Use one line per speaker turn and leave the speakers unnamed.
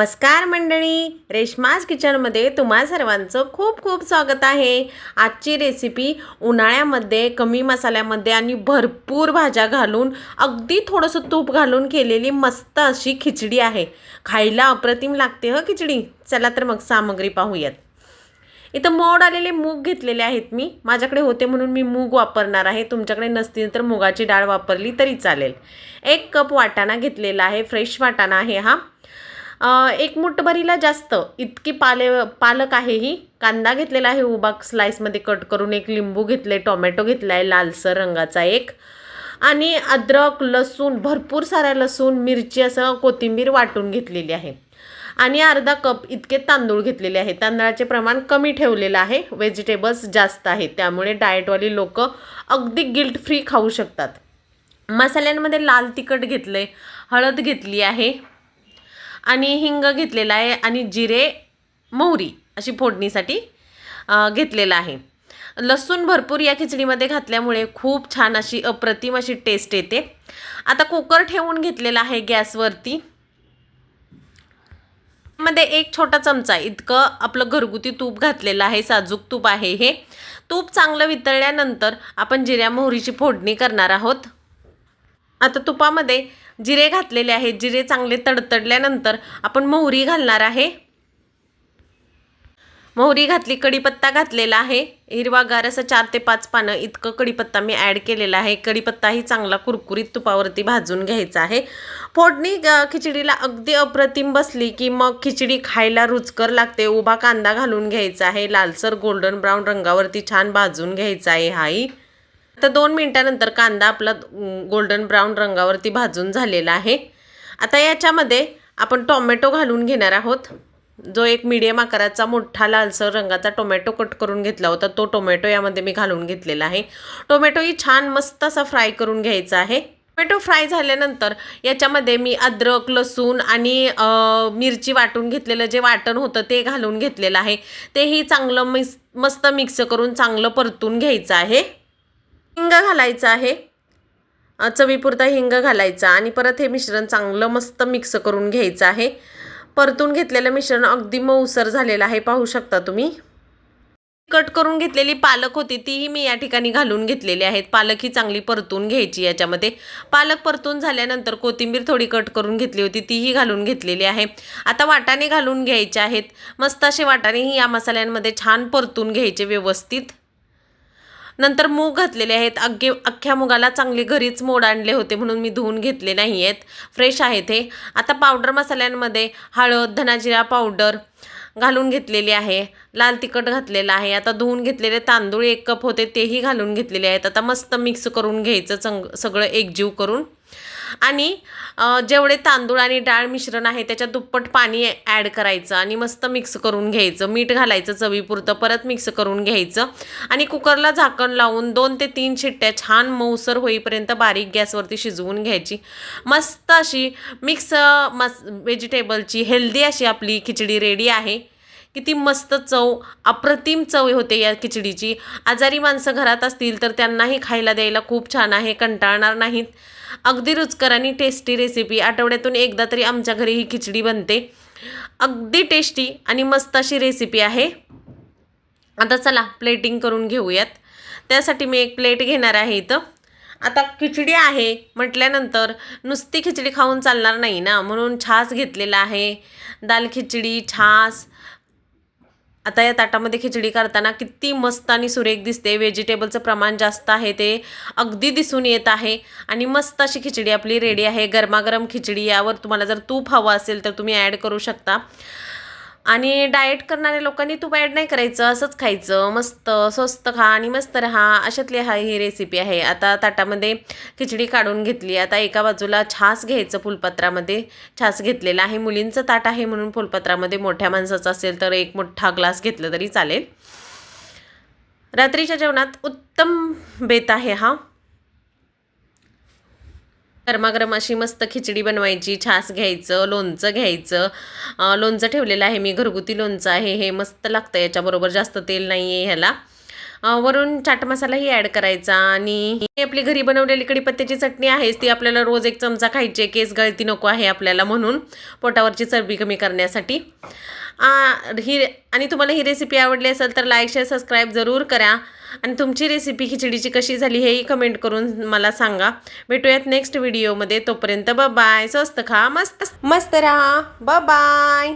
नमस्कार मंडळी रेश्माज किचनमध्ये तुम्हा सर्वांचं खूप खूप स्वागत आहे. आजची रेसिपी उन्हाळ्यामध्ये कमी मसाल्यामध्ये आणि भरपूर भाज्या घालून अगदी थोडंसं तूप घालून केलेली मस्त अशी खिचडी आहे. खायला अप्रतिम लागते ह खिचडी? चला तर मग सामग्री पाहूयात. इथं मोड आलेले मूग घेतलेले आहेत मी. माझ्याकडे होते म्हणून मी मूग वापरणार आहे. तुमच्याकडे नसतील तर मुगाची डाळ वापरली तरी चालेल. एक कप वाटाणा घेतलेला आहे फ्रेश वाटाणा आहे हा. एक मुठभरीला जास्त. इतकी पाले पालक आहे ही. कांदा घेतलेला आहे उभा स्लाईसमध्ये कट करून एक लिंबू घेतले टोमॅटो घेतला आहे लालसर रंगाचा एक. आणि अद्रक लसूण भरपूर साऱ्या लसूण मिरची असं कोथिंबीर वाटून घेतलेली आहे. आणि अर्धा कप इतके तांदूळ घेतलेले आहे. तांदळाचे प्रमाण कमी ठेवलेलं आहे. व्हेजिटेबल्स जास्त आहेत त्यामुळे डाएटवाली लोक अगदी गिल्ट फ्री खाऊ शकतात. मसाल्यांमध्ये लाल तिखट घेतलं आहे हळद घेतली आहे. आणि हिंग घेतलेला आहे आणि जिरे मोहरी अशी फोडणीसाठी घेतलेलं आहे. लसूण भरपूर या खिचडीमध्ये घातल्यामुळे खूप छान अशी अप्रतिम अशी टेस्ट येते. आता कुकर ठेवून घेतलेला आहे गॅसवरती. मध्ये एक छोटा चमचा इतकं आपलं घरगुती तूप घातलेलं आहे साजूक तूप आहे हे. तूप चांगलं वितळल्यानंतर आपण जिऱ्या मोहरीची फोडणी करणार आहोत. आता तुपामध्ये जिरे घातलेले आहेत. जिरे चांगले तडतडल्यानंतर आपण मोहरी घालणार आहे. मोहरी घातली कढीपत्ता घातलेला आहे. हिरवागार असं चार ते पाच पानं इतकं कढीपत्ता मी ॲड केलेला आहे. कढीपत्ताही चांगला कुरकुरीत तुपावरती भाजून घ्यायचा आहे. फोडणी खिचडीला अगदी अप्रतिम बसली की मग खिचडी खायला रुचकर लागते. उभा कांदा घालून घ्यायचा आहे. लालसर गोल्डन ब्राऊन रंगावरती छान भाजून घ्यायचा आहे हाही. तर दोन मिनटानंतर कांदा आपला गोल्डन ब्राऊन रंगावरती भाजून झालेला आहे. आता याच्यामध्ये आपण टोमॅटो घालून घेणार आहोत. जो एक मीडियम आकाराचा मोठा लालसर रंगाचा टोमॅटो कट करून घेतला होता तो टोमॅटो यामध्ये मी घालून घेतलेला आहे. टोमॅटोही छान मस्त असा फ्राय करून घ्यायचा आहे. टोमॅटो फ्राय झाल्यानंतर याच्यामध्ये मी अद्रक लसूण आणि मिरची वाटून घेतलेलं जे वाटण होतं ते घालून घेतलेलं आहे. तेही चांगलं मिस मस्त मिक्स करून चांगलं परतून घ्यायचं आहे. हिंग घालायचं आहे. चवीपुरता हिंग घालायचा आणि परत हे मिश्रण चांगलं मस्त मिक्स करून घ्यायचं आहे. परतून घेतलेलं मिश्रण अगदी मऊसर झालेलं आहे पाहू शकता तुम्ही. कट करून घेतलेली पालक होती तीही मी या ठिकाणी घालून घेतलेली आहेत. पालक ही चांगली परतून घ्यायची याच्यामध्ये. पालक परतून झाल्यानंतर कोथिंबीर थोडी कट करून घेतली होती तीही घालून घेतलेली आहे. आता वाटाणे घालून घ्यायचे आहेत. मस्त असे वाटाणेही या मसाल्यांमध्ये छान परतून घ्यायचे व्यवस्थित. नंतर मूग घातलेले आहेत. अग्गे अख्ख्या मुगाला चांगले घरीच मोड आणले होते म्हणून मी धुवून घेतले नाही आहेत फ्रेश आहेत हे आता पावडर मसाल्यांमध्ये हळद धनाजिरा पावडर घालून घेतलेली आहे. लाल तिखट घातलेलं आहे. आता धुवून घेतलेले तांदूळ एक कप होते तेही घालून घेतलेले आहेत. आता मस्त मिक्स करून घ्यायचं चंग सगळं एकजीव करून. आणि जेवढे तांदूळ आणि डाळ मिश्रण आहे त्याच्यात दुप्पट पाणी ॲड करायचं आणि मस्त मिक्स करून घ्यायचं. मीठ घालायचं चवीपुरतं परत मिक्स करून घ्यायचं. आणि कुकरला झाकण लावून दोन ते तीन शिट्ट्या छान मऊसर होईपर्यंत बारीक गॅसवरती शिजवून घ्यायची. मस्त अशी मिक्स मस व्हेजिटेबलची हेल्दी अशी आपली खिचडी रेडी आहे. किती मस्त चव अप्रतिम चव होते या खिचडीची. आजारी माणसं घरात असतील तर त्यांनाही खायला द्यायला खूप छान आहे कंटाळणार नाहीत. अगदी रुचकर आणि टेस्टी रेसिपी आठवड्यातून एकदा तरी आमच्या घरी ही खिचडी बनते. अगदी टेस्टी आणि मस्त अशी रेसिपी आहे. आता चला प्लेटिंग करून घेऊयात. त्यासाठी मी एक प्लेट घेणार आहे इथं. आता खिचडी आहे म्हटल्यानंतर नुसती खिचडी खाऊन चालणार नाही ना? म्हणून छास घेतलेला आहे. दाल खिचडी छास आता या ताटामध्ये खिचडी करताना किती मस्त आणि सुरेख दिसते. व्हेजिटेबलचं प्रमाण जास्त आहे ते अगदी दिसून येत आहे. आणि मस्त अशी खिचडी आपली रेडी आहे. गरमागरम खिचडी यावर तुम्हाला जर तूप हवं असेल तर तुम्ही ॲड करू शकता. आणि डाएट करणाऱ्या लोकांनी तूप ॲड नाही करायचं असंच खायचं मस्त स्वस्त खा आणि मस्त राहा अशातली हा ही रेसिपी आहे. आता ताटामध्ये खिचडी काढून घेतली. आता एका बाजूला छास घ्यायचं फुलपत्रामध्ये. छास घेतलेला आहे. मुलींचं ताट आहे म्हणून फुलपत्रामध्ये मोठ्या माणसाचं असेल तर एक मोठा ग्लास घेतलं तरी चालेल. रात्रीच्या जेवणात उत्तम बेत आहे हा. गरमागरम अशी मस्त खिचडी बनवायची छास घ्यायचं लोणचं घ्यायचं. लोणचं ठेवलेलं आहे मी घरगुती लोणचं आहे हे मस्त लागतं याच्याबरोबर जास्त तेल नाही आहे ह्याला वरून चाट मसालाही ॲड करायचा आणि आपली घरी बनवलेली कडीपत्त्याची चटणी आहेच ती आपल्याला रोज एक चमचा खायची आहे. केस गळती नको आहे आपल्याला म्हणून पोटावरची चरबी कमी करण्यासाठी. ही आणि तुम्हाला ही रेसिपी आवडली असेल तर लाईक शेअर सबस्क्राईब जरूर करा. आणि तुमची रेसिपी खिचडीची कशी झाली हेही कमेंट करून मला सांगा. भेटूयात नेक्स्ट व्हिडिओमध्ये तोपर्यंत बाय स्वस्त खा. मस्त. मस्त राहा. बाय